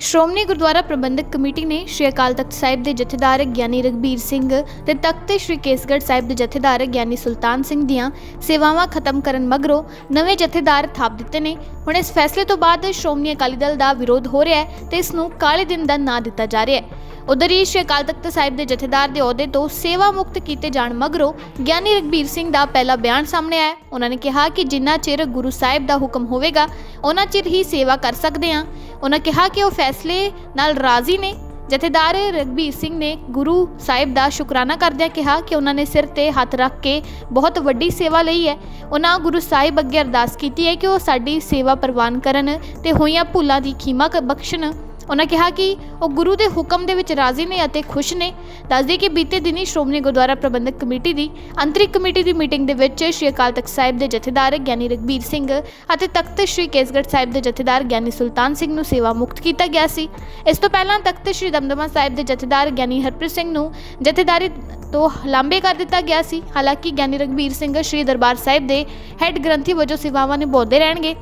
Shiromani Gurdwara Prabandhak committee ਨੇ ਸ਼੍ਰੀ ਅਕਾਲ ਤਖਤ ਸਾਹਿਬ ਦੇ ਜਥੇਦਾਰ ਗਿਆਨੀ ਰਗਬੀਰ ਸਿੰਘ ਤੇ ਤਖਤ ਸ਼੍ਰੀ ਕੇਸਗੜ੍ਹ ਸਾਹਿਬ ਦੇ ਜਥੇਦਾਰ ਗਿਆਨੀ ਸੁਲਤਾਨ ਸਿੰਘ ਦੀਆਂ ਸੇਵਾਵਾਂ ਖਤਮ ਕਰਨ ਮਗਰੋਂ ਨਵੇਂ ਜਥੇਦਾਰ ਥਾਪ ਦਿੱਤੇ ਨੇ। ਹੁਣ ਇਸ ਫੈਸਲੇ ਤੋਂ ਬਾਅਦ ਸ਼੍ਰੋਮਣੀ ਅਕਾਲੀ ਦਲ ਦਾ ਵਿਰੋਧ ਹੋ ਰਿਹਾ ਹੈ ਤੇ ਇਸ ਨੂੰ ਕਾਲੇ ਦਿਨ ਦਾ ਨਾਂ ਦਿੱਤਾ ਜਾ ਰਿਹਾ ਹੈ। ਉਧਰ ਹੀ ਸ਼੍ਰੀ ਅਕਾਲ ਤਖਤ ਸਾਹਿਬ ਦੇ ਜਥੇਦਾਰ ਦੇ ਅਹੁਦੇ ਤੋਂ ਸੇਵਾ ਮੁਕਤ ਕੀਤੇ ਜਾਣ ਮਗਰੋਂ ਗਿਆਨੀ ਰਗਬੀਰ ਸਿੰਘ ਦਾ ਪਹਿਲਾ ਬਿਆਨ ਸਾਹਮਣੇ ਆਇਆ ਉਹਨਾਂ ਨੇ ਕਿਹਾ ਕਿ ਜਿੰਨਾ ਚਿਰ ਗੁਰੂ ਸਾਹਿਬ ਦਾ ਹੁਕਮ ਹੋਵੇਗਾ ਉਹਨਾਂ ਚਿਰ ਹੀ ਸੇਵਾ ਕਰ ਸਕਦੇ ਹਾਂ। ਉਹਨਾਂ ਕਿਹਾ ਕਿ ਉਹ ਫੈਸਲੇ ਨਾਲ ਰਾਜ਼ੀ ਨੇ। ਜਥੇਦਾਰ ਰਗਬੀਰ ਸਿੰਘ ਨੇ ਗੁਰੂ ਸਾਹਿਬ ਦਾ ਸ਼ੁਕਰਾਨਾ ਕਰਦਿਆਂ ਕਿਹਾ ਕਿ ਉਹਨਾਂ ਨੇ ਸਿਰ ਤੇ ਹੱਥ ਰੱਖ ਕੇ ਬਹੁਤ ਵੱਡੀ ਸੇਵਾ ਲਈ ਹੈ। ਉਹਨਾਂ ਗੁਰੂ ਸਾਹਿਬ ਅੱਗੇ ਅਰਦਾਸ ਕੀਤੀ ਹੈ ਕਿ ਉਹ ਸਾਡੀ ਸੇਵਾ ਪ੍ਰਵਾਨ ਕਰਨ ਤੇ ਹੋਈਆਂ ਭੁੱਲਾਂ ਦੀ ਖੀਮਾ ਕ- ਬਖਸ਼ਣ। ਉਹਨਾਂ ਕਿਹਾ ਕਿ ਉਹ ਗੁਰੂ ਦੇ ਹੁਕਮ ਦੇ ਵਿੱਚ ਰਾਜ਼ੀ ਨੇ ਅਤੇ ਖੁਸ਼ ਨੇ। ਦੱਸਦੇ ਕਿ ਬੀਤੇ ਦਿਨੀ ਸ਼੍ਰੋਮਣੀ ਗੁਰਦੁਆਰਾ ਪ੍ਰਬੰਧਕ ਕਮੇਟੀ ਦੀ ਅੰਤਰਿਕ ਕਮੇਟੀ ਦੀ ਮੀਟਿੰਗ ਦੇ ਵਿੱਚ ਸ਼੍ਰੀ ਅਕਾਲ ਤਖਤ ਸਾਹਿਬ ਦੇ ਜਥੇਦਾਰ ਗਿਆਨੀ ਰਗਬੀਰ ਸਿੰਘ ਅਤੇ ਤਖਤ ਸ਼੍ਰੀ ਕੇਸਗੜ੍ਹ ਸਾਹਿਬ ਦੇ ਜਥੇਦਾਰ ਗਿਆਨੀ ਸੁਲਤਾਨ ਸਿੰਘ ਨੂੰ ਸੇਵਾ ਮੁਕਤ ਕੀਤਾ ਗਿਆ ਸੀ। ਇਸ ਤੋਂ ਪਹਿਲਾਂ ਤਖਤ ਸ਼੍ਰੀ ਦਮਦਮਾ ਸਾਹਿਬ ਦੇ ਜਥੇਦਾਰ ਗਿਆਨੀ ਹਰਪ੍ਰੀਤ ਸਿੰਘ ਨੂੰ ਜਥੇਦਾਰੀ ਤੋਂ ਲਾਂਬੇ ਕਰ ਦਿੱਤਾ ਗਿਆ ਸੀ। ਹਾਲਾਂਕਿ ਗਿਆਨੀ ਰਗਬੀਰ ਸਿੰਘ ਸ਼੍ਰੀ ਦਰਬਾਰ ਸਾਹਿਬ ਦੇ ਹੈੱਡ ਗ੍ਰੰਥੀ ਵਜੋਂ ਸੇਵਾਵਾਂ ਨਿਭਾਉਂਦੇ ਰਹਿਣਗੇ।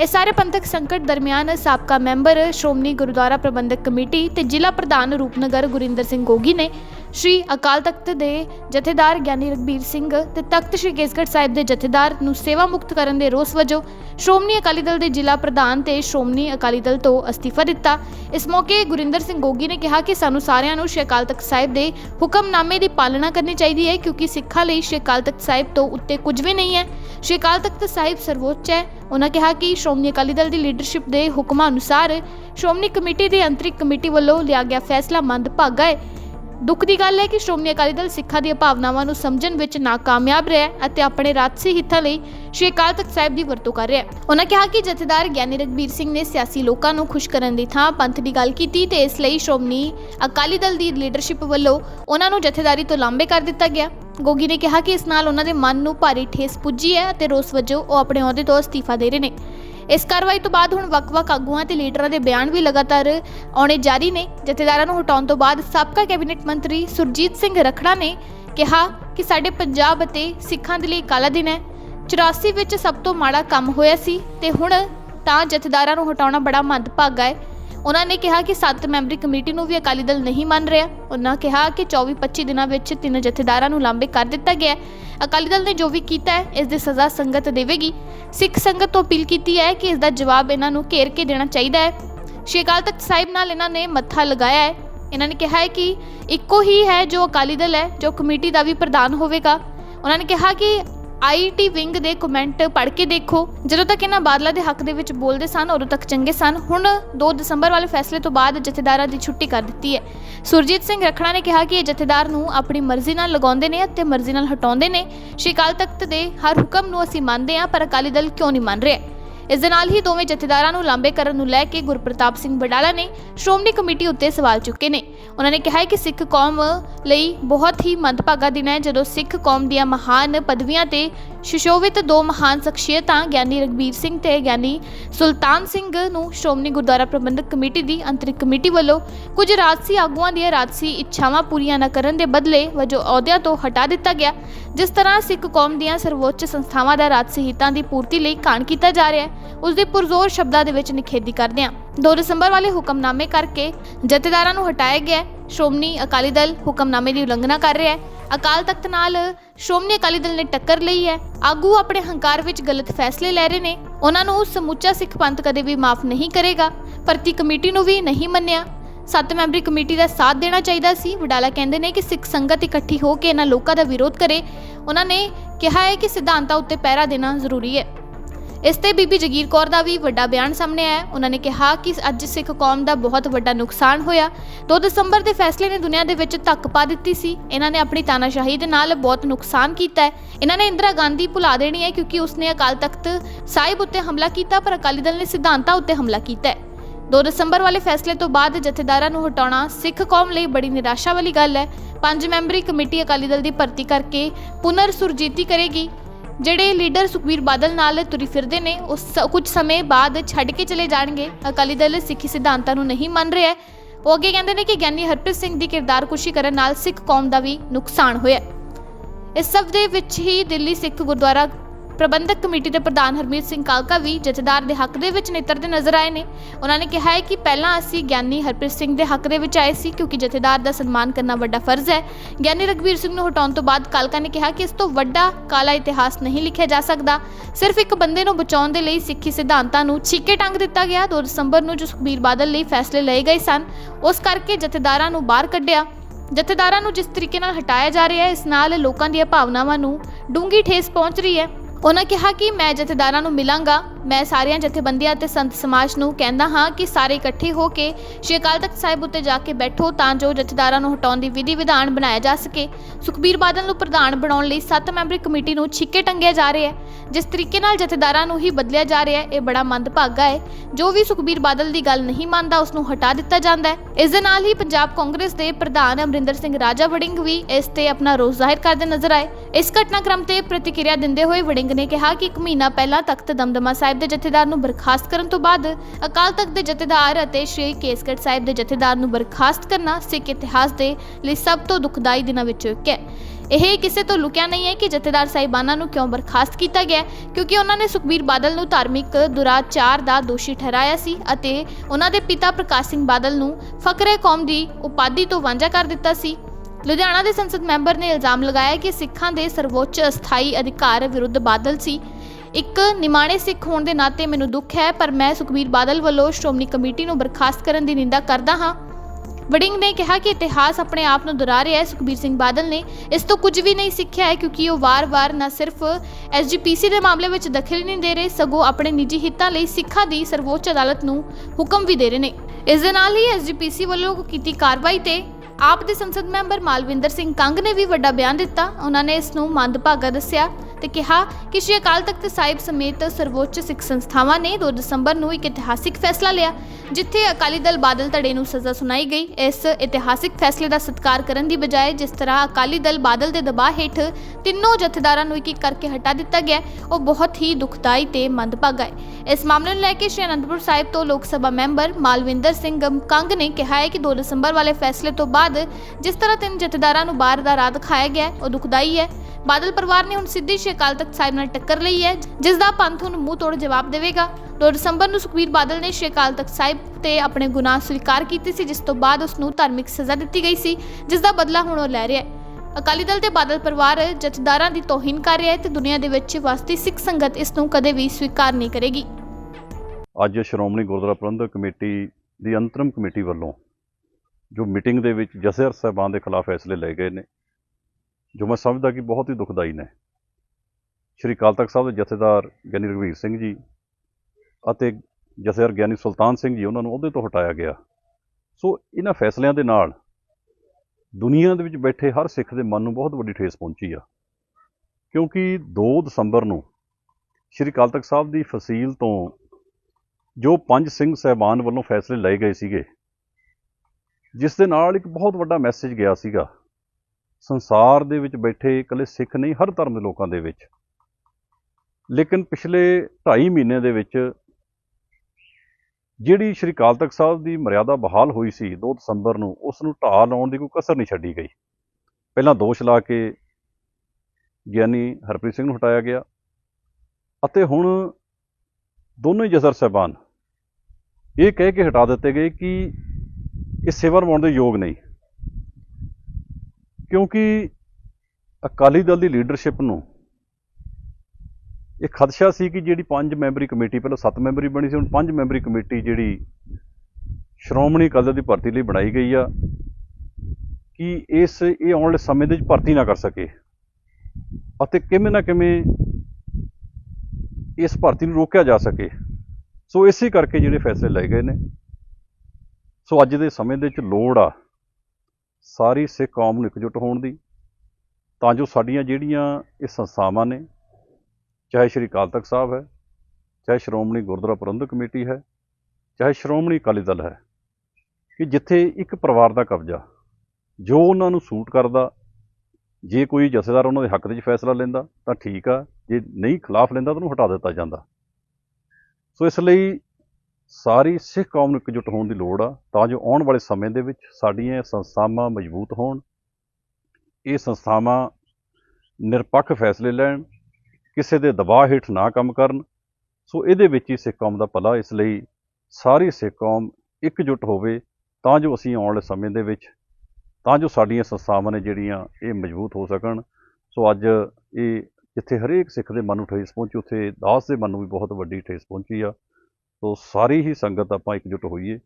ਇਹ ਸਾਰੇ ਪੰਥਕ ਸੰਕਟ ਦਰਮਿਆਨ ਸਾਬਕਾ ਮੈਂਬਰ ਸ਼੍ਰੋਮਣੀ ਗੁਰਦੁਆਰਾ ਪ੍ਰਬੰਧਕ ਕਮੇਟੀ ਤੇ ਜ਼ਿਲ੍ਹਾ ਪ੍ਰਧਾਨ ਰੂਪਨਗਰ ਗੁਰਿੰਦਰ ਸਿੰਘ ਗੋਗੀ ਨੇ ਸ਼੍ਰੀ ਅਕਾਲ ਤਖਤ ਦੇ ਜਥੇਦਾਰ ਗਿਆਨੀ ਰਗਬੀਰ ਸਿੰਘ ਤੇ ਤਖਤ ਸ਼੍ਰੀ ਕੇਸਗੜ੍ਹ ਸਾਹਿਬ ਦੇ ਜਥੇਦਾਰ ਨੂੰ ਸੇਵਾ ਮੁਕਤ ਕਰਨ ਦੇ ਰੋਸ ਵਜੋਂ ਸ਼੍ਰੋਮਣੀ ਅਕਾਲੀ ਦਲ ਦੇ ਜ਼ਿਲ੍ਹਾ ਪ੍ਰਧਾਨ ਤੇ ਸ਼੍ਰੋਮਣੀ ਅਕਾਲੀ ਦਲ ਤੋਂ ਅਸਤੀਫਾ ਦਿੱਤਾ। ਇਸ ਮੌਕੇ ਗੁਰਿੰਦਰ ਸਿੰਘ ਗੋਗੀ ਨੇ ਕਿਹਾ ਕਿ ਸਾਨੂੰ ਸਾਰਿਆਂ ਨੂੰ ਸ਼੍ਰੀ ਅਕਾਲ ਤਖਤ ਸਾਹਿਬ ਦੇ ਹੁਕਮਨਾਮੇ ਦੀ ਪਾਲਣਾ ਕਰਨੀ ਚਾਹੀਦੀ ਹੈ ਕਿਉਂਕਿ ਸਿੱਖਾਂ ਲਈ ਸ਼੍ਰੀ ਅਕਾਲ ਤਖਤ ਸਾਹਿਬ ਤੋਂ ਉੱਤੇ ਕੁਝ ਵੀ ਨਹੀਂ ਹੈ। ਸ਼੍ਰੀ ਅਕਾਲ ਤਖਤ ਸਾਹਿਬ ਸਰਵੋੱਚ ਹੈ। ਉਹਨਾਂ ਕਿਹਾ ਕਿ ਸ਼੍ਰੋਮਣੀ ਅਕਾਲੀ ਦਲ ਦੀ ਲੀਡਰਸ਼ਿਪ ਦੇ ਹੁਕਮਾਂ ਅਨੁਸਾਰ ਸ਼੍ਰੋਮਣੀ ਕਮੇਟੀ ਦੀ ਅੰਤਰਿਕ ਕਮੇਟੀ ਵੱਲੋਂ ਲਿਆ ਗਿਆ ਫੈਸਲਾ ਮੰਦਭਾਗਾ ਹੈ। ਦੁੱਖ ਦੀ ਗੱਲ ਹੈ ਕਿ ਸ਼੍ਰੋਮਣੀ ਅਕਾਲੀ ਦਲ ਸਿੱਖਾਂ ਦੀਆਂ ਭਾਵਨਾਵਾਂ ਨੂੰ ਸਮਝਣ ਵਿੱਚ ਨਾਕਾਮਯਾਬ ਰਿਹਾ ਹੈ ਅਤੇ ਆਪਣੇ ਰਾਜਸੀ ਹਿੱਤਾਂ ਲਈ ਸ਼੍ਰੀ ਅਕਾਲ ਤਖਤ ਸਾਹਿਬ ਦੀ ਵਰਤੋਂ ਕਰ ਰਿਹਾ ਹੈ। ਉਹਨਾਂ ਕਿਹਾ ਕਿ ਜਥੇਦਾਰ ਗਿਆਨੀ ਰਗਬੀਰ ਸਿੰਘ ਨੇ ਸਿਆਸੀ ਲੋਕਾਂ ਨੂੰ ਖੁਸ਼ ਕਰਨ ਦੀ ਥਾਂ ਪੰਥ ਦੀ ਗੱਲ ਕੀਤੀ ਤੇ ਇਸ ਲਈ ਸ਼੍ਰੋਮਣੀ ਅਕਾਲੀ ਦਲ ਦੀ ਲੀਡਰਸ਼ਿਪ ਵੱਲੋਂ ਉਹਨਾਂ ਨੂੰ ਜਥੇਦਾਰੀ ਤੋਂ ਲਾਂਬੇ ਕਰ ਦਿੱਤਾ ਗਿਆ। ਗੋਗੀ ਨੇ ਕਿਹਾ ਕਿ ਇਸ ਨਾਲ ਉਹਨਾਂ ਦੇ ਮਨ ਨੂੰ ਭਾਰੀ ਠੇਸ ਪੁੱਜੀ ਹੈ ਅਤੇ ਰੋਸ ਵਜੋਂ ਉਹ ਆਪਣੇ ਅਹੁਦੇ ਤੋਂ ਅਸਤੀਫਾ ਦੇ ਰਹੇ ਨੇ। ਇਸ ਕਾਰਵਾਈ ਤੋਂ ਬਾਅਦ ਹੁਣ ਵੱਖ-ਵੱਖ ਆਗੂਆਂ ਤੇ ਲੀਡਰਾਂ ਦੇ ਬਿਆਨ ਵੀ ਲਗਾਤਾਰ ਆਉਣੇ ਜਾਰੀ ਨੇ। ਜਥੇਦਾਰਾਂ ਨੂੰ ਹਟਾਉਣ ਤੋਂ ਬਾਅਦ ਸਾਬਕਾ ਕੈਬਨਿਟ ਮੰਤਰੀ ਸੁਰਜੀਤ ਸਿੰਘ ਰਖੜਾ ਨੇ ਕਿਹਾ ਕਿ ਸਾਡੇ ਪੰਜਾਬ ਅਤੇ ਸਿੱਖਾਂ ਦੇ ਲਈ ਕਾਲਾ ਦਿਨ ਹੈ। 84 ਵਿੱਚ ਸਭ ਤੋਂ ਮਾੜਾ ਕੰਮ ਹੋਇਆ ਸੀ ਤੇ ਹੁਣ ਤਾਂ ਜਥੇਦਾਰਾਂ ਨੂੰ ਹਟਾਉਣਾ ਬੜਾ ਮੰਦਭਾਗਾ ਹੈ। ਉਹਨਾਂ ਨੇ ਕਿਹਾ ਕਿ ਸੱਤ ਮੈਂਬਰੀ ਕਮੇਟੀ ਨੂੰ ਵੀ ਅਕਾਲੀ ਦਲ ਨਹੀਂ ਮੰਨ ਰਿਹਾ। ਉਹਨਾਂ ਕਿਹਾ ਕਿ 24-25 ਦਿਨਾਂ ਵਿੱਚ ਤਿੰਨ ਜਥੇਦਾਰਾਂ ਨੂੰ ਲਾਂਬੇ ਕਰ ਦਿੱਤਾ ਗਿਆ ਹੈ। ਅਕਾਲੀ ਦਲ ਨੇ ਜੋ ਵੀ ਕੀਤਾ ਹੈ, ਇਸ ਦੀ ਸਜ਼ਾ ਸੰਗਤ ਦੇਵੇਗੀ। ਸਿੱਖ ਸੰਗਤ ਤੋਂ ਅਪੀਲ ਕੀਤੀ ਹੈ ਕਿ ਇਸ ਦਾ ਜਵਾਬ ਇਹਨਾਂ ਨੂੰ ਘੇਰ ਕੇ ਦੇਣਾ ਚਾਹੀਦਾ ਹੈ। ਸ਼੍ਰੀ ਅਕਾਲ ਤਖਤ ਸਾਹਿਬ ਨਾਲ ਇਹਨਾਂ ਨੇ ਮੱਥਾ ਲਗਾਇਆ ਹੈ। ਇਹਨਾਂ ਨੇ ਕਿਹਾ ਹੈ ਕਿ ਇੱਕੋ ਹੀ ਹੈ ਜੋ ਅਕਾਲੀ ਦਲ ਹੈ, ਜੋ ਕਮੇਟੀ ਦਾ ਵੀ ਪ੍ਰਧਾਨ ਹੋਵੇਗਾ। ਉਹਨਾਂ ਨੇ ਕਿਹਾ ਕਿ ਆਈਟੀ ਵਿੰਗ ਦੇ ਕਮੈਂਟ ਪੜ੍ਹ ਕੇ ਦੇਖੋ। ਜਦੋਂ ਤੱਕ ਇਹਨਾਂ ਬਾਦਲਾਂ ਦੇ ਹੱਕ ਦੇ ਵਿੱਚ ਬੋਲਦੇ ਸਨ, ਉਦੋਂ ਤੱਕ ਚੰਗੇ ਸਨ। ਹੁਣ 2 ਦਸੰਬਰ ਵਾਲੇ ਫੈਸਲੇ ਤੋਂ ਬਾਅਦ ਜਥੇਦਾਰਾਂ ਦੀ ਛੁੱਟੀ ਕਰ ਦਿੱਤੀ ਹੈ। ਸੁਰਜੀਤ ਸਿੰਘ ਰਖੜਾ ਨੇ ਕਿਹਾ ਕਿ ਇਹ ਜਥੇਦਾਰ ਨੂੰ ਆਪਣੀ ਮਰਜ਼ੀ ਨਾਲ ਲਗਾਉਂਦੇ ਨੇ ਅਤੇ ਮਰਜ਼ੀ ਨਾਲ ਹਟਾਉਂਦੇ ਨੇ। ਸ਼੍ਰੀ ਅਕਾਲ ਤਖਤ ਦੇ ਹਰ ਹੁਕਮ ਨੂੰ ਅਸੀਂ ਮੰਨਦੇ ਹਾਂ, ਪਰ ਅਕਾਲੀ ਦਲ ਕਿਉਂ ਨਹੀਂ ਮੰਨ ਰਿਹਾ? ਇਸ ਦੇ ਨਾਲ ਹੀ ਦੋਵੇਂ ਜਥੇਦਾਰਾਂ ਨੂੰ ਲਾਂਬੇ ਕਰਨ ਨੂੰ ਲੈ ਕੇ ਗੁਰਪ੍ਰਤਾਪ ਸਿੰਘ ਬਡਾਲਾ ਨੇ ਸ਼੍ਰੋਮਣੀ ਕਮੇਟੀ ਉੱਤੇ ਸਵਾਲ ਚੁੱਕੇ ਨੇ। ਉਹਨਾਂ ਨੇ ਕਿਹਾ ਹੈ ਕਿ ਸਿੱਖ ਕੌਮ ਲਈ ਬਹੁਤ ਹੀ ਮੰਦਭਾਗਾ ਦਿਨ ਹੈ ਜਦੋਂ ਸਿੱਖ ਕੌਮ ਦੀਆਂ ਮਹਾਨ ਪਦਵੀਆਂ ਤੇ ਸੁਸ਼ੋਭਿਤ ਦੋ ਮਹਾਨ ਸ਼ਖਸੀਅਤਾਂ, ਗਿਆਨੀ ਰਗਬੀਰ ਸਿੰਘ ਤੇ ਗਿਆਨੀ ਸੁਲਤਾਨ ਸਿੰਘ ਨੂੰ ਸ਼੍ਰੋਮਣੀ ਗੁਰਦੁਆਰਾ ਪ੍ਰਬੰਧਕ ਕਮੇਟੀ ਦੀ ਅੰਤਰਿਕ ਕਮੇਟੀ ਵੱਲੋਂ ਕੁਝ ਰਾਜਸੀ ਆਗੂਆਂ ਦੀਆਂ ਰਾਜਸੀ ਇੱਛਾਵਾਂ ਪੂਰੀਆਂ ਨਾ ਕਰਨ ਦੇ ਬਦਲੇ ਵਜੋਂ ਅਹੁਦਿਆਂ ਤੋਂ ਹਟਾ ਦਿੱਤਾ ਗਿਆ, ਜਿਸ ਤਰ੍ਹਾਂ ਸਿੱਖ ਕੌਮ ਦੀਆਂ ਸਰਵੋੱਚ ਸੰਸਥਾਵਾਂ ਦਾ ਰਾਜਸੀ ਹਿੱਤਾਂ ਦੀ ਪੂਰਤੀ ਲਈ ਕਾਣ ਕੀਤਾ ਜਾ ਰਿਹਾ ਹੈ। ਉਸ ਦੀ ਪੁਰਜ਼ੋਰ ਸ਼ਬਦਾਂ ਦੇ ਵਿੱਚ ਨਿਖੇਧੀ ਕਰਦੇ ਹਾਂ 2 ਦਸੰਬਰ ਵਾਲੇ ਹੁਕਮਨਾਮੇ ਕਰਕੇ ਜਥੇਦਾਰਾਂ ਨੂੰ ਹਟਾਇਆ ਗਿਆ ਸ਼੍ਰੋਮਣੀ ਅਕਾਲੀ ਦਲ ਹੁਕਮਨਾਮੇ ਦੀ ਉਲੰਘਣਾ ਕਰ ਰਿਹਾ ਹੈ। ਅਕਾਲ ਤਖਤ ਨਾਲ ਸ਼੍ਰੋਮਣੀ ਅਕਾਲੀ ਦਲ ਨੇ ਟੱਕਰ ਲਈ ਹੈ। ਆਗੂ ਆਪਣੇ ਹੰਕਾਰ ਵਿੱਚ ਗਲਤ ਫੈਸਲੇ ਲੈ ਰਹੇ ਨੇ। ਉਹਨਾਂ ਨੂੰ ਸਮੁੱਚਾ ਸਿੱਖ ਪੰਥ ਕਦੇ ਵੀ ਮਾਫ ਨਹੀਂ ਕਰੇਗਾ। ਭਰਤੀ ਕਮੇਟੀ ਨੂੰ ਵੀ ਨਹੀਂ ਮੰਨਿਆ। ਸੱਤ ਮੈਂਬਰੀ ਕਮੇਟੀ ਦਾ ਸਾਥ ਦੇਣਾ ਚਾਹੀਦਾ ਸੀ। ਵਡਾਲਾ ਕਹਿੰਦੇ ਨੇ ਕਿ ਸਿੱਖ ਸੰਗਤ ਇਕੱਠੀ ਹੋ ਕੇ ਇਹਨਾਂ ਲੋਕਾਂ ਦਾ ਵਿਰੋਧ ਕਰੇ। ਉਹਨਾਂ ਨੇ ਕਿਹਾ ਹੈ ਕਿ ਸਿਧਾਂਤਾਂ ਉੱਤੇ ਪਹਿਰਾ ਦੇਣਾ ਜ਼ਰੂਰੀ ਹੈ। ਇਸ ਤੇ ਬੀਬੀ ਜਗੀਰ ਕੌਰ ਦਾ ਵੀ ਵੱਡਾ ਬਿਆਨ ਸਾਹਮਣੇ ਆਇਆ। ਉਹਨਾਂ ਨੇ ਕਿਹਾ ਕਿ ਅੱਜ ਸਿੱਖ ਕੌਮ ਦਾ ਬਹੁਤ ਵੱਡਾ ਨੁਕਸਾਨ ਹੋਇਆ। 2 ਦਸੰਬਰ ਦੇ ਫੈਸਲੇ ਨੇ ਦੁਨੀਆ ਦੇ ਵਿੱਚ ਧੱਕ ਪਾ ਦਿੱਤੀ ਸੀ। ਇਹਨਾਂ ਨੇ ਆਪਣੀ ਤਾਨਾਸ਼ਾਹੀ ਦੇ ਨਾਲ ਬਹੁਤ ਨੁਕਸਾਨ ਕੀਤਾ ਹੈ। ਇਹਨਾਂ ਨੇ ਇੰਦਰਾ ਗਾਂਧੀ ਭੁਲਾ ਦੇਣੀ ਹੈ ਕਿਉਂਕਿ ਉਸਨੇ ਅਕਾਲ ਤਖਤ ਸਾਹਿਬ ਉੱਤੇ ਹਮਲਾ ਕੀਤਾ, ਪਰ ਅਕਾਲੀ ਦਲ ਨੇ ਸਿਧਾਂਤਾਂ ਉੱਤੇ ਹਮਲਾ ਕੀਤਾ ਹੈ। 2 ਦਸੰਬਰ ਵਾਲੇ ਫੈਸਲੇ ਤੋਂ ਬਾਅਦ ਜਥੇਦਾਰਾਂ ਨੂੰ ਹਟਾਉਣਾ ਸਿੱਖ ਕੌਮ ਲਈ ਬੜੀ ਨਿਰਾਸ਼ਾ ਵਾਲੀ ਗੱਲ ਹੈ। ਪੰਜ ਮੈਂਬਰੀ ਕਮੇਟੀ ਅਕਾਲੀ ਦਲ ਦੀ ਭਰਤੀ ਕਰਕੇ ਪੁਨਰ ਸੁਰਜੀਤੀ ਕਰੇਗੀ। ਜਿਹੜੇ ਲੀਡਰ ਸੁਖਬੀਰ ਬਾਦਲ ਨਾਲ ਤੁਰੀ ਫਿਰਦੇ ਨੇ ਉਸ ਕੁਝ ਸਮੇਂ ਬਾਅਦ ਛੱਡ ਕੇ ਚਲੇ ਜਾਣਗੇ। ਅਕਾਲੀ ਦਲ ਸਿੱਖੀ ਸਿਧਾਂਤਾਂ ਨੂੰ ਨਹੀਂ ਮੰਨ ਰਿਹਾ ਉਹ ਅੱਗੇ ਕਹਿੰਦੇ ਨੇ ਕਿ ਗਿਆਨੀ ਹਰਪ੍ਰੀਤ ਸਿੰਘ ਦੀ ਕਿਰਦਾਰਕੁਸ਼ੀ ਕਰਨ ਨਾਲ ਸਿੱਖ ਕੌਮ ਦਾ ਵੀ ਨੁਕਸਾਨ ਹੋਇਆ ਇਸ ਸਭ ਦੇ ਵਿੱਚ ਹੀ ਦਿੱਲੀ ਸਿੱਖ ਗੁਰਦੁਆਰਾ ਪ੍ਰਬੰਧਕ ਕਮੇਟੀ ਦੇ ਪ੍ਰਧਾਨ ਹਰਮੀਤ ਸਿੰਘ ਕਾਲਕਾ ਵੀ ਜਥੇਦਾਰ ਦੇ ਹੱਕ ਦੇ ਵਿੱਚ ਨੇਤਰਦੇ ਨਜ਼ਰ ਆਏ ਨੇ। ਉਹਨਾਂ ਨੇ ਕਿਹਾ ਹੈ ਕਿ ਪਹਿਲਾਂ ਅਸੀਂ ਗਿਆਨੀ ਹਰਪ੍ਰੀਤ ਸਿੰਘ ਦੇ ਹੱਕ ਦੇ ਵਿੱਚ ਆਏ ਸੀ ਕਿਉਂਕਿ ਜਥੇਦਾਰ ਦਾ ਸਨਮਾਨ ਕਰਨਾ ਵੱਡਾ ਫਰਜ਼ ਹੈ। ਗਿਆਨੀ ਰਗਵੀਰ ਸਿੰਘ ਨੂੰ ਹਟਾਉਣ ਤੋਂ ਬਾਅਦ ਕਾਲਕਾ ਨੇ ਕਿਹਾ ਕਿ ਇਸ ਤੋਂ ਵੱਡਾ ਕਾਲਾ ਇਤਿਹਾਸ ਨਹੀਂ ਲਿਖਿਆ ਜਾ ਸਕਦਾ। ਸਿਰਫ ਇੱਕ ਬੰਦੇ ਨੂੰ ਬਚਾਉਣ ਦੇ ਲਈ ਸਿੱਖੀ ਸਿਧਾਂਤਾਂ ਨੂੰ ਛਿੱਕੇ ਟੰਗ ਦਿੱਤਾ ਗਿਆ। 2 ਦਸੰਬਰ ਨੂੰ ਜੋ ਸੁਖਬੀਰ ਬਾਦਲ ਲਈ ਫੈਸਲੇ ਲਏ ਗਏ ਸਨ, ਉਸ ਕਰਕੇ ਜਥੇਦਾਰਾਂ ਨੂੰ ਬਾਹਰ ਕੱਢਿਆ। ਜਥੇਦਾਰਾਂ ਨੂੰ ਜਿਸ ਤਰੀਕੇ ਨਾਲ ਹਟਾਇਆ ਜਾ ਰਿਹਾ ਹੈ, ਇਸ ਨਾਲ ਲੋਕਾਂ ਦੀਆਂ ਭਾਵਨਾਵਾਂ ਨੂੰ ਡੂੰਗੀ ਠੇਸ ਪਹੁੰਚ ਰਹੀ ਹੈ। ਉਹਨਾਂ ਕਿਹਾ ਕਿ ਮੈਂ ਜਥੇਦਾਰਾਂ ਨੂੰ ਮਿਲਾਂਗਾ। ਮੈਂ ਸਾਰੀਆਂ ਜਥੇਬੰਦੀਆਂ ਅਤੇ ਸੰਤ ਸਮਾਜ ਨੂੰ ਕਹਿੰਦਾ ਹਾਂ ਕਿ ਸਾਰੇ ਇਕੱਠੇ ਹੋ ਕੇ ਸ਼੍ਰੀ ਅਕਾਲ ਤਖਤ ਸਾਹਿਬ ਉੱਤੇ ਜਾ ਕੇ ਬੈਠੋ ਤਾਂ ਜੋ ਜਥੇਦਾਰਾਂ ਨੂੰ ਹਟਾਉਣ ਦੀ ਵਿਧੀ ਵਿਧਾਨ ਬਣਾਇਆ ਜਾ ਸਕੇ। ਸੁਖਬੀਰ ਬਾਦਲ ਨੂੰ ਪ੍ਰਧਾਨ ਬਣਾਉਣ ਲਈ 7 ਮੈਂਬਰੀ ਕਮੇਟੀ ਨੂੰ ਛਿੱਕੇ ਟੰਗਿਆ ਜਾ ਰਿਹਾ ਹੈ। ਜਿਸ ਤਰੀਕੇ ਨਾਲ ਜਥੇਦਾਰਾਂ ਨੂੰ ਹੀ ਬਦਲਿਆ ਜਾ ਰਿਹਾ ਹੈ, ਇਹ ਬੜਾ ਮੰਦਭਾਗਾ ਹੈ। ਜੋ ਵੀ ਸੁਖਬੀਰ ਬਾਦਲ ਦੀ ਗੱਲ ਨਹੀਂ ਮੰਨਦਾ, ਉਸ ਨੂੰ ਹਟਾ ਦਿੱਤਾ ਜਾਂਦਾ ਹੈ। ਇਸ ਦੇ ਨਾਲ ਹੀ ਪੰਜਾਬ ਕਾਂਗਰਸ ਦੇ ਪ੍ਰਧਾਨ ਅਮਰਿੰਦਰ ਸਿੰਘ ਰਾਜਾ ਵੜਿੰਗ ਵੀ ਇਸ ਤੇ ਆਪਣਾ ਰੋਸ ਜ਼ਾਹਿਰ ਕਰਦੇ ਨਜ਼ਰ ਆਏ। ਇਸ ਘਟਨਾਕ੍ਰਮ ਤੇ ਪ੍ਰਤੀਕਿਰਿਆ ਦਿੰਦੇ ਹੋਏ ਵੜਿੰਗ ਨੇ ਕਿਹਾ ਕਿ ਇੱਕ ਮਹੀਨਾ ਪਹਿਲਾਂ ਤਖਤ ਦਮਦਮਾ ਸਾਹਿਬ ਸਾਹਿਬ ਦੇ ਜਥੇਦਾਰ ਨੂੰ ਬਰਖਾਸਤ ਕਰਨ ਤੋਂ ਬਾਅਦ ਅਕਾਲ ਤਖਤ ਦੇ ਜਥੇਦਾਰ ਅਤੇ ਸ਼੍ਰੀ ਕੇਸਗੜ੍ਹ ਸਾਹਿਬ ਦੇ ਜਥੇਦਾਰ ਨੂੰ ਬਰਖਾਸਤ ਕਰਨਾ ਸਿੱਖ ਇਤਿਹਾਸ ਦੇ ਲਈ ਸਭ ਤੋਂ ਦੁਖਦਾਈ ਦਿਨਾਂ ਵਿੱਚੋਂ ਇੱਕ ਹੈ। ਇਹ ਕਿਸੇ ਤੋਂ ਲੁਕਿਆ ਨਹੀਂ ਹੈ ਕਿ ਜਥੇਦਾਰ ਸਾਹਿਬਾਨਾਂ ਨੂੰ ਕਿਉਂ ਬਰਖਾਸਤ ਕੀਤਾ ਗਿਆ ਕਿਉਂਕਿ ਉਹਨਾਂ ਨੇ ਸੁਖਬੀਰ ਬਾਦਲ ਨੂੰ ਧਾਰਮਿਕ ਦੁਰਾਚਾਰ ਦਾ ਦੋਸ਼ੀ ਠਹਿਰਾਇਆ ਸੀ ਅਤੇ ਉਹਨਾਂ ਦੇ ਪਿਤਾ ਪ੍ਰਕਾਸ਼ ਸਿੰਘ ਬਾਦਲ ਨੂੰ ਫਕਰੇ ਕੌਮ ਦੀ ਉਪਾਧੀ ਤੋਂ ਵਾਂਝਾ ਕਰ ਦਿੱਤਾ ਸੀ। ਲੁਧਿਆਣਾ ਦੇ ਸੰਸਦ ਮੈਂਬਰ ਨੇ ਇਲਜ਼ਾਮ ਲਗਾਇਆ ਕਿ ਸਿੱਖਾਂ ਦੇ ਸਰਵੋੱਚ ਅਸਥਾਈ ਅਧਿਕਾਰ ਵਿਰੁੱਧ ਬਾਦਲ ਸੀ। ਇੱਕ ਨਿਮਾਣੇ ਸਿੱਖ ਹੋਣ ਦੇ ਨਾਤੇ ਮੈਨੂੰ ਦੁੱਖ ਹੈ, ਪਰ ਮੈਂ ਸੁਖਬੀਰ ਬਾਦਲ ਵੱਲੋਂ ਸ਼੍ਰੋਮਣੀ ਕਮੇਟੀ ਨੂੰ ਬਰਖਾਸਤ ਕਰਨ ਦੀ ਨਿੰਦਾ ਕਰਦਾ ਹਾਂ। ਵੜਿੰਗ ਨੇ ਕਿਹਾ ਕਿ ਇਤਿਹਾਸ ਆਪਣੇ ਆਪ ਨੂੰ ਦੁਹਰਾ ਰਿਹਾ ਹੈ। ਸੁਖਬੀਰ ਸਿੰਘ ਬਾਦਲ ਨੇ ਇਸ ਤੋਂ ਕੁਝ ਵੀ ਨਹੀਂ ਸਿੱਖਿਆ ਹੈ, ਕਿਉਂਕਿ ਉਹ ਵਾਰ-ਵਾਰ ਨਾ ਸਿਰਫ ਐਸਜੀਪੀਸੀ ਦੇ ਮਾਮਲੇ ਵਿੱਚ ਦਖਲ ਨਹੀਂ ਦੇ ਰਹੇ, ਸਗੋਂ ਆਪਣੇ ਨਿੱਜੀ ਹਿੱਤਾਂ ਲਈ ਸਿੱਖਾਂ ਦੀ ਸਰਵੋੱਚ ਅਦਾਲਤ ਨੂੰ ਹੁਕਮ ਵੀ ਦੇ ਰਹੇ ਨੇ। ਇਸ ਦੇ ਨਾਲ ਹੀ ਐਸਜੀਪੀਸੀ ਵੱਲੋਂ ਕੀਤੀ ਕਾਰਵਾਈ ਤੇ ਆਪ ਦੇ ਸੰਸਦ ਮੈਂਬਰ ਮਾਲਵਿੰਦਰ ਸਿੰਘ ਕੰਗ ਨੇ ਵੀ ਵੱਡਾ ਬਿਆਨ ਦਿੱਤਾ। ਉਹਨਾਂ ਨੇ ਇਸ ਨੂੰ ਮੰਦਭਾਗਾ ਦੱਸਿਆ। ਤੇ ਕਿਹਾ ਕਿ ਸ਼੍ਰੀ ਅਕਾਲ ਤਖਤ ਸਾਹਿਬ ਸਮੇਤ ਸਰਵੋੱਚ ਸਿੱਖ ਸੰਸਥਾਵਾਂ ਨੇ 2 ਦਸੰਬਰ ਨੂੰ ਇੱਕ ਇਤਿਹਾਸਿਕ ਫੈਸਲਾ ਲਿਆ, ਜਿੱਥੇ ਅਕਾਲੀ ਦਲ ਬਾਦਲ ਧੜੇ ਨੂੰ ਸਜ਼ਾ ਸੁਣਾਈ ਗਈ। ਇਸ ਇਤਿਹਾਸਿਕ ਫੈਸਲੇ ਦਾ ਸਤਿਕਾਰ ਕਰਨ ਦੀ ਬਜਾਏ ਜਿਸ ਤਰ੍ਹਾਂ ਅਕਾਲੀ ਦਲ ਬਾਦਲ ਦੇ ਦਬਾਅ ਹੇਠ ਤਿੰਨੋਂ ਜਥੇਦਾਰਾਂ ਨੂੰ ਇੱਕ ਇੱਕ ਕਰਕੇ ਹਟਾ ਦਿੱਤਾ ਗਿਆ, ਉਹ ਬਹੁਤ ਹੀ ਦੁਖਦਾਈ ਤੇ ਮੰਦਭਾਗਾ ਹੈ। ਇਸ ਮਾਮਲੇ ਨੂੰ ਲੈ ਕੇ ਸ਼੍ਰੀ ਅਨੰਦਪੁਰ ਸਾਹਿਬ ਤੋਂ ਲੋਕ ਸਭਾ ਮੈਂਬਰ ਮਾਲਵਿੰਦਰ ਸਿੰਘ ਕੰਗ ਨੇ ਕਿਹਾ ਹੈ ਕਿ 2 ਦਸੰਬਰ ਵਾਲੇ ਫੈਸਲੇ ਤੋਂ ਬਾਅਦ ਜਿਸ ਤਰ੍ਹਾਂ ਤਿੰਨ ਜਥੇਦਾਰਾਂ ਨੂੰ ਬਾਹਰ ਦਾ ਰਾਹ ਦਿਖਾਇਆ ਗਿਆ, ਉਹ ਦੁਖਦਾਈ ਹੈ। ਬਾਦਲ ਪਰਿਵਾਰ ਨੇ ਹੁਣ ਸਿੱਧੀ ਸ਼੍ਰੀ ਅਕਾਲ ਤਖਤ ਸਾਹਿਬ ਨਾਲ ਟੱਕਰ ਲਈ ਹੈ ਜਿਸ ਦਾ ਪੰਥ ਨੂੰ ਮੂੰਹ ਤੋੜ ਜਵਾਬ ਦੇਵੇਗਾ। 2 ਦਸੰਬਰ ਨੂੰ ਸੁਖਬੀਰ ਬਾਦਲ ਨੇ ਸ਼੍ਰੀ ਅਕਾਲ ਤਖਤ ਸਾਹਿਬ ਤੇ ਆਪਣੇ ਗੁਨਾਹ ਸਵੀਕਾਰ ਕੀਤੇ ਸੀ, ਜਿਸ ਤੋਂ ਬਾਅਦ ਉਸ ਨੂੰ ਧਾਰਮਿਕ ਸਜ਼ਾ ਦਿੱਤੀ ਗਈ ਸੀ ਜਿਸ ਦਾ ਬਦਲਾ ਹੁਣ ਉਹ ਲੈ ਰਿਹਾ ਹੈ। ਅਕਾਲੀ ਦਲ ਤੇ ਬਾਦਲ ਪਰਿਵਾਰ ਜਥੇਦਾਰਾਂ ਦੀ ਤੋਹੀਨ ਕਰ ਰਿਹਾ ਹੈ ਤੇ ਦੁਨੀਆ ਦੇ ਵਿੱਚ ਵਸਦੀ ਸਿੱਖ ਸੰਗਤ ਇਸ ਨੂੰ ਕਦੇ ਵੀ ਸਵੀਕਾਰ ਨਹੀਂ ਕਰੇਗੀ। ਅੱਜ ਸ਼੍ਰੋਮਣੀ ਗੁਰਦੁਆਰਾ ਪ੍ਰਬੰਧਕ ਕਮੇਟੀ ਦੀ ਅੰਤਰਮ ਕਮੇਟੀ ਵੱਲੋਂ ਜੋ ਮੀਟਿੰਗ ਦੇ ਵਿੱਚ ਜਥੇਦਾਰ ਸਾਹਿਬਾਨ ਦੇ ਖਿਲਾਫ ਫੈਸਲੇ ਲਏ ਗਏ ਨੇ ਜੋ ਮੈਂ ਸਮਝਦਾ ਕਿ ਬਹੁਤ ਹੀ ਦੁਖਦਾਈ ਨੇ। ਸ਼੍ਰੀ ਅਕਾਲ ਤਖਤ ਸਾਹਿਬ ਦੇ ਜਥੇਦਾਰ ਗਿਆਨੀ ਰਘਵੀਰ ਸਿੰਘ ਜੀ ਅਤੇ ਜਥੇਦਾਰ ਗਿਆਨੀ ਸੁਲਤਾਨ ਸਿੰਘ ਜੀ, ਉਹਨਾਂ ਨੂੰ ਅਹੁਦੇ ਤੋਂ ਹਟਾਇਆ ਗਿਆ। ਸੋ ਇਹਨਾਂ ਫੈਸਲਿਆਂ ਦੇ ਨਾਲ ਦੁਨੀਆ ਦੇ ਵਿੱਚ ਬੈਠੇ ਹਰ ਸਿੱਖ ਦੇ ਮਨ ਨੂੰ ਬਹੁਤ ਵੱਡੀ ਠੇਸ ਪਹੁੰਚੀ ਆ। ਕਿਉਂਕਿ 2 ਦਸੰਬਰ ਨੂੰ ਸ਼੍ਰੀ ਅਕਾਲ ਤਖਤ ਸਾਹਿਬ ਦੀ ਫਸੀਲ ਤੋਂ ਜੋ ਪੰਜ ਸਿੰਘ ਸਹਿਬਾਨ ਵੱਲੋਂ ਫੈਸਲੇ ਲਏ ਗਏ ਸੀਗੇ, ਜਿਸ ਦੇ ਨਾਲ ਇੱਕ ਬਹੁਤ ਵੱਡਾ ਮੈਸੇਜ ਗਿਆ ਸੀਗਾ। ਸੰਸਾਰ ਦੇ ਵਿੱਚ ਬੈਠੇ ਇਕੱਲੇ ਸਿੱਖ ਨਹੀਂ, ਹਰ ਧਰਮ ਦੇ ਲੋਕਾਂ ਦੇ ਵਿੱਚ। ਲੇਕਿਨ ਪਿਛਲੇ 2.5 ਮਹੀਨੇ ਦੇ ਵਿੱਚ ਜਿਹੜੀ ਸ਼੍ਰੀ ਅਕਾਲ ਤਖਤ ਸਾਹਿਬ ਦੀ ਮਰਿਆਦਾ ਬਹਾਲ ਹੋਈ ਸੀ 2 ਦਸੰਬਰ ਨੂੰ ਉਸ ਨੂੰ ਢਾਹ ਲਾਉਣ ਦੀ ਕੋਈ ਕਸਰ ਨਹੀਂ ਛੱਡੀ ਗਈ। ਪਹਿਲਾਂ ਦੋਸ਼ ਲਾ ਕੇ ਗਿਆਨੀ ਹਰਪ੍ਰੀਤ ਸਿੰਘ ਨੂੰ ਹਟਾਇਆ ਗਿਆ ਅਤੇ ਹੁਣ ਦੋਨੋਂ ਹੀ ਜਸਰ ਸਾਹਿਬਾਨ ਇਹ ਕਹਿ ਕੇ ਹਟਾ ਦਿੱਤੇ ਗਏ ਕਿ ਇਹ ਸੇਵਾ ਨਿਭਾਉਣ ਦੇ ਯੋਗ ਨਹੀਂ। ਕਿਉਂਕਿ ਅਕਾਲੀ ਦਲ ਦੀ ਲੀਡਰਸ਼ਿਪ ਨੂੰ ਇਹ ਖਦਸ਼ਾ ਸੀ ਕਿ ਜਿਹੜੀ ਪੰਜ ਮੈਂਬਰੀ ਕਮੇਟੀ, ਪਹਿਲਾਂ ਸੱਤ ਮੈਂਬਰੀ ਬਣੀ ਸੀ, ਹੁਣ ਪੰਜ ਮੈਂਬਰੀ ਕਮੇਟੀ ਜਿਹੜੀ ਸ਼੍ਰੋਮਣੀ ਅਕਾਲੀ ਦਲ ਦੀ ਭਰਤੀ ਲਈ ਬਣਾਈ ਗਈ ਆ, ਕਿ ਇਸ, ਇਹ ਆਉਣ ਵਾਲੇ ਸਮੇਂ ਦੇ ਵਿੱਚ ਭਰਤੀ ਨਾ ਕਰ ਸਕੇ। ਅਤੇ ਕਿਵੇਂ ਨਾ ਕਿਵੇਂ ਇਸ ਭਰਤੀ ਨੂੰ ਰੋਕਿਆ ਜਾ ਸਕੇ। ਸੋ ਇਸੇ ਕਰਕੇ ਜਿਹੜੇ ਫੈਸਲੇ ਲਏ ਗਏ ਨੇ। ਸੋ ਅੱਜ ਦੇ ਸਮੇਂ ਦੇ ਵਿੱਚ ਲੋੜ ਆ ਸਾਰੀ ਸਿੱਖ ਕੌਮ ਨੂੰ ਇਕਜੁੱਟ ਹੋਣ ਦੀ, ਤਾਂ ਜੋ ਸਾਡੀਆਂ ਜਿਹੜੀਆਂ ਇਹ ਸੰਸਥਾਵਾਂ ਨੇ, ਚਾਹੇ ਸ਼੍ਰੀ ਅਕਾਲ ਤਖਤ ਸਾਹਿਬ ਹੈ, ਚਾਹੇ ਸ਼੍ਰੋਮਣੀ ਗੁਰਦੁਆਰਾ ਪ੍ਰਬੰਧਕ ਕਮੇਟੀ ਹੈ, ਚਾਹੇ ਸ਼੍ਰੋਮਣੀ ਅਕਾਲੀ ਦਲ ਹੈ, ਕਿ ਜਿੱਥੇ ਇੱਕ ਪਰਿਵਾਰ ਦਾ ਕਬਜ਼ਾ, ਜੋ ਉਹਨਾਂ ਨੂੰ ਸੂਟ ਕਰਦਾ, ਜੇ ਕੋਈ ਜਥੇਦਾਰ ਉਹਨਾਂ ਦੇ ਹੱਕ ਦੇ ਵਿੱਚ ਫੈਸਲਾ ਲੈਂਦਾ, ਤਾਂ ਠੀਕ ਆ, ਜੇ ਨਹੀਂ ਖਿਲਾਫ ਲੈਂਦਾ, ਤਾਂ ਉਹਨੂੰ ਹਟਾ ਦਿੱਤਾ ਜਾਂਦਾ। ਸੋ ਇਸ ਲਈ ਸਾਰੀ ਸਿੱਖ ਕੌਮ ਨੂੰ ਇਕਜੁੱਟ ਹੋਣ ਦੀ ਲੋੜ ਆ, ਤਾਂ ਜੋ ਆਉਣ ਵਾਲੇ ਸਮੇਂ ਦੇ ਵਿੱਚ ਸਾਡੀਆਂ ਸੰਸਥਾਵਾਂ ਮਜ਼ਬੂਤ ਹੋਣ, ਇਹ ਸੰਸਥਾਵਾਂ ਨਿਰਪੱਖ ਫੈਸਲੇ ਲੈਣ, ਕਿਸੇ ਦੇ ਦਬਾਅ ਹੇਠ ਨਾ ਕੰਮ ਕਰਨ, ਸੋ ਇਹਦੇ ਵਿੱਚ ਹੀ ਸਿੱਖ ਕੌਮ ਦਾ ਭਲਾ ਇਸ ਲਈ ਸਾਰੀ ਸਿੱਖ ਕੌਮ ਇਕਜੁੱਟ ਹੋਵੇ, ਤਾਂ ਜੋ ਅਸੀਂ ਆਉਣ ਵਾਲੇ ਸਮੇਂ ਦੇ ਵਿੱਚ, ਤਾਂ ਜੋ ਸਾਡੀਆਂ ਸੰਸਥਾਵਾਂ ਨੇ ਜਿਹੜੀਆਂ ਇਹ ਮਜ਼ਬੂਤ ਹੋ ਸਕਣ। ਸੋ ਅੱਜ ਇਹ ਜਿੱਥੇ ਹਰੇਕ ਸਿੱਖ ਦੇ ਮਨ ਨੂੰ ਠੇਸ ਪਹੁੰਚੀ, ਉੱਥੇ ਦਾਸ ਦੇ ਮਨ ਨੂੰ ਵੀ ਬਹੁਤ ਵੱਡੀ ਠੇਸ ਪਹੁੰਚੀ ਆ। ਸੋ ਸਾਰੀ ਹੀ ਸੰਗਤ ਆਪਾਂ ਇਕਜੁੱਟ ਹੋਈਏ।